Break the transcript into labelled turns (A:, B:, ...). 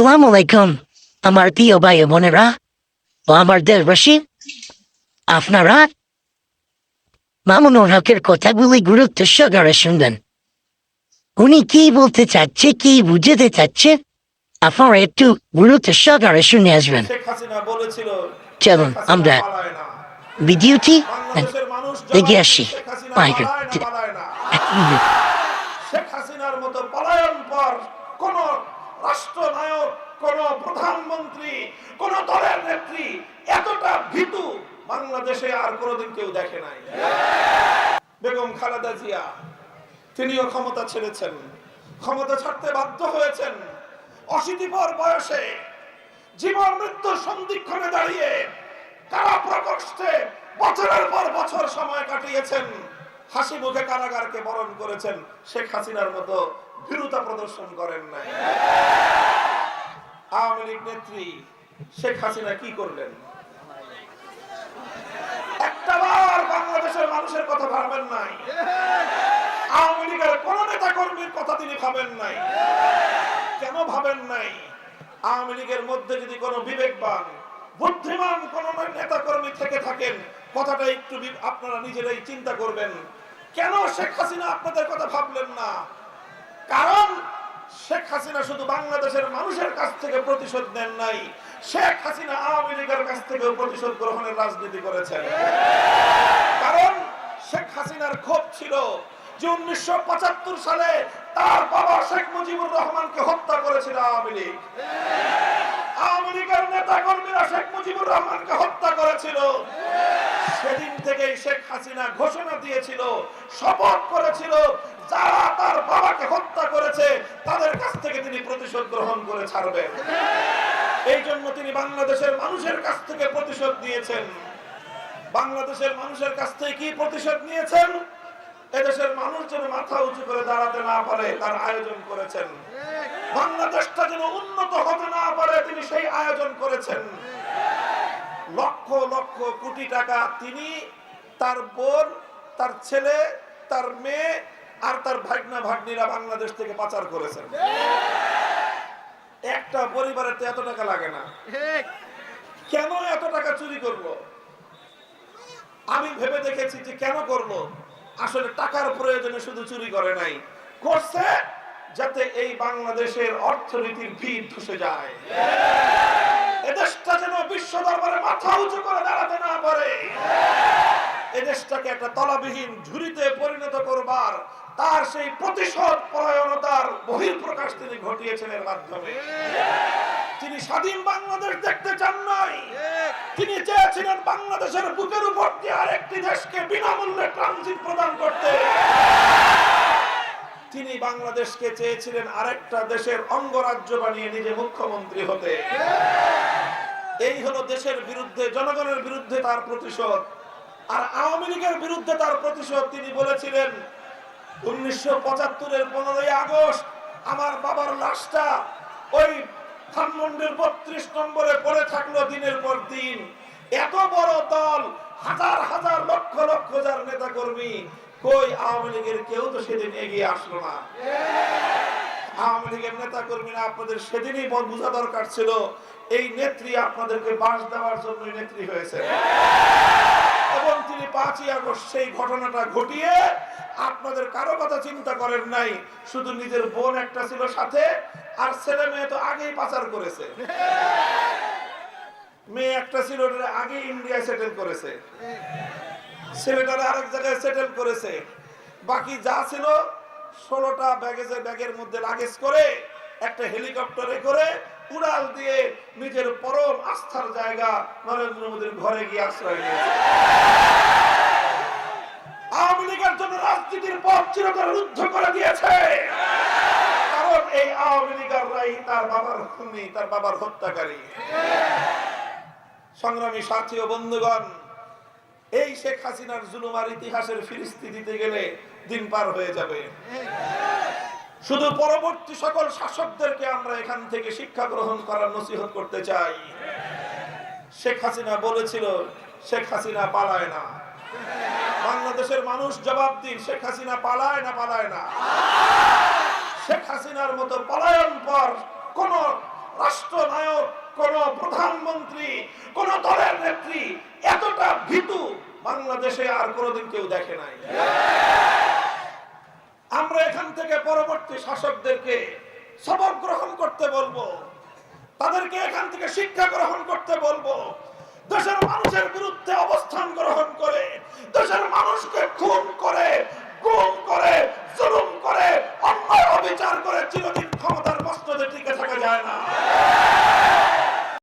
A: আসসালামু আলাইকুম আমার প্রিয় ভাই বোনেরা ও আমার দেশবাসী আপনারা মামুনুর হকের কথাগুলি গুরুত্ব সহকারে শুনবেন উনি কি বলতে চাচ্ছে কি বুঝাতে চাচ্ছে আপনারা একটু গুরুত্ব সহকারে শুনে আসবেন চলুন আমরা। ভিডিওটি দেখে আসি।
B: শেখ হাসিনার মতো পলায়ন পর কোন রাষ্ট্রনায়ক প্রধানমন্ত্রী, কোন দলের নেত্রী, এতটা ভীতু বাংলাদেশে আর কোনোদিন কেউ দেখে নাই। বেগম খালেদা জিয়া, তিনিও ক্ষমতা ছেড়েছেন, ক্ষমতা ছাড়তে বাধ্য হয়েছেন। অশীতিপর বয়সে জীবন মৃত্যুর সন্ধিক্ষণে দাঁড়িয়ে কারা প্রকোষ্ঠে বছরের পর বছর সময় কাটিয়েছেন, হাসি মুখে কারাগারকে বরণ করেছেন শেখ হাসিনার মতো ভীরুতা প্রদর্শন করেন নাই। আওয়ামী লীগ নেত্রী শেখ হাসিনা কি করলেন? একটা বার বাংলাদেশের মানুষের কথা ভাবেন নাই। আওয়ামী লীগের কোন নেতা কর্মীর কথা তিনি ভাবেন নাই। কেন ভাবেন নাই? আওয়ামী লীগের মধ্যে যদি কোনো বিবেকবান বুদ্ধিমান কোন নেতা কর্মী থেকে থাকেন, কথাটা একটু আপনারা নিজেরাই চিন্তা করবেন। কেন শেখ হাসিনা আপনাদের কথা ভাবলেন না? কারণ শেখ হাসিনা শুধু বাংলাদেশের মানুষের কাছ থেকে প্রতিশোধ নেন নাই, শেখ হাসিনা আওয়ামী লীগের কাছ থেকেও প্রতিশোধ গ্রহণের রাজনীতি করেছেন। কারণ শেখ হাসিনার ক্ষোভ ছিল যে উনিশশো সালে তার বাবা শেখ মুজিবুর রহমানকে হত্যা করেছিল আওয়ামী লীগ। আওয়ামী লীগের নেতা কর্মীরা শেখ মুজিবুর রহমানকে হত্যা করেছিল। সেদিন থেকেই শেখ হাসিনা ঘোষণা দিয়েছিল, শপথ করেছিল, যারা তার বাবাকে হত্যা করেছে, তাদের কাছ থেকে তিনি প্রতিশোধ গ্রহণ করে ছাড়বেন এই জন্য তিনি বাংলাদেশের মানুষের কাছ থেকে প্রতিশোধ নিয়েছেন। বাংলাদেশের মানুষের কাছ থেকে কি প্রতিশোধ নিয়েছেন? এদেশের মানুষ যেন মাথা উঁচু করে দাঁড়াতে না পারে, তার আয়োজন করেছেন। বাংলাদেশটা যেন উন্নত হতে না পারে, তিনি সেই আয়োজন করেছেন। লক্ষ লক্ষ কোটি টাকা তিনি, তার বোন, তার ছেলে, তার মেয়ে আর তার ভাগনা ভাগ্নিরা বাংলাদেশ থেকে পাচার করেছেন। একটা পরিবারের তো এত টাকা লাগে না। কেন এত টাকা চুরি করল আমি ভেবে দেখেছি যে কেন করব? আসলে টাকার প্রয়োজনে শুধু চুরি করে নাই করছে যাতে এই বাংলাদেশের অর্থনীতির ভিড় ধসে যায়। এদেশটা যেন বিশ্ব দরবারে মাথা উঁচু করে দাঁড়াতে না পারে। এদেশটাকে একটা তলাবিহীন ঝুড়িতে পরিণত করবার তার সেই প্রতিশোধ পরায়ণতার বহিঃপ্রকাশ তিনি ঘটিয়েছেন এর মাধ্যমে। তিনি স্বাধীন বাংলাদেশ দেখতে চান নাই। তিনি চেয়েছিলেন বাংলাদেশের বুকের উপর দিয়ে আরেকটি দেশকে বিনামূল্যে ট্রানজিট প্রদান করতে। তিনি বাংলাদেশকে চেয়েছিলেন আরেকটা দেশের অঙ্গরাজ্য বানিয়ে নিজে মুখ্যমন্ত্রী হতে। এই হলো দেশের বিরুদ্ধে, জনগণের বিরুদ্ধে তার প্রতিশোধ। আর আওয়ামী লীগের বিরুদ্ধে তার প্রতিশোধ তিনি বলেছিলেন উনিশশো পঁচাত্তরের পনেরোই আগস্ট আমার বাবার লাশটা ওই ধানমন্ডির বত্রিশ নম্বরে পড়ে থাকল দিনের পর দিন। এত বড় দল, হাজার হাজার লক্ষ লক্ষ যার নেতা কর্মী কই আওয়ামী লীগের কেউ তো সেদিন এগিয়ে আসলো না। আওয়ামী লীগের নেতা কর্মীরা আপনাদের সেদিনই বোঝা দরকার ছিল, এই নেত্রী আপনাদেরকে বাস দেওয়ার জন্য নেত্রী হয়েছে। এবং তিনি পাঁচই আগস্ট সেই ঘটনাটা ঘটিয়ে আপনাদের কারও কথা চিন্তা করেন নাই। শুধু নিজের বোন একটা ছিল সাথে, আর ছেলে মেয়ে তো আগেই পাচার করেছে। মেয়ে একটা ছিল আগে ইন্ডিয়ায় সেটেল করেছে। ছেলেটারা আরেক জায়গায় সেটেল করেছে। বাকি যা ছিল, ষোলোটা ব্যাগেজে ব্যাগের মধ্যে লাগেজ করে, একটা হেলিকপ্টারে করে, উড়াল দিয়ে নিজের পরম আস্থার জায়গা নরেন্দ্র মোদীর ঘরে গিয়ে আশ্রয় নিয়েছে। আওয়ামী লীগের জন্য রাজনীতির পথ চিরতর রুদ্ধ করে দিয়েছে। কারণ এই আওয়ামী লীগাররাই তার বাবার খুনি, তার বাবার হত্যাকারী। সংগ্রামী সাথী ও বন্ধুগণ, এই শেখ হাসিনার জুলুমার ইতিহাসের ফিরিস্তি দিতে গেলে দিন পার হয়ে যাবে। শুধু পরবর্তী সকল শাসকদেরকে আমরা এখান থেকে শিক্ষা গ্রহণ করার নসিহত করতে চাই। শেখ হাসিনা বলেছিল, শেখ হাসিনা পালায় না। বাংলাদেশের মানুষ জবাব দিন, শেখ হাসিনা পালায় না পালায় না? শেখ হাসিনার মতো পলায়ন পর কোন রাষ্ট্রনায়ক, কোন প্রধানমন্ত্রী, কোন দলের নেত্রী এতটা ভীতু বাংলাদেশে আর কোনোদিন কেউ দেখে নাই। আমরা এখান থেকে পরবর্তী শাসকদেরকে সবক গ্রহণ করতে বলব। তাদেরকে এখান থেকে শিক্ষা গ্রহণ করতে বলব। দেশের মানুষের বিরুদ্ধে অবস্থান গ্রহণ করে, দেশের মানুষকে খুন করে গুম করে জুলুম করে অন্যায় অবিচার করে চিরদিন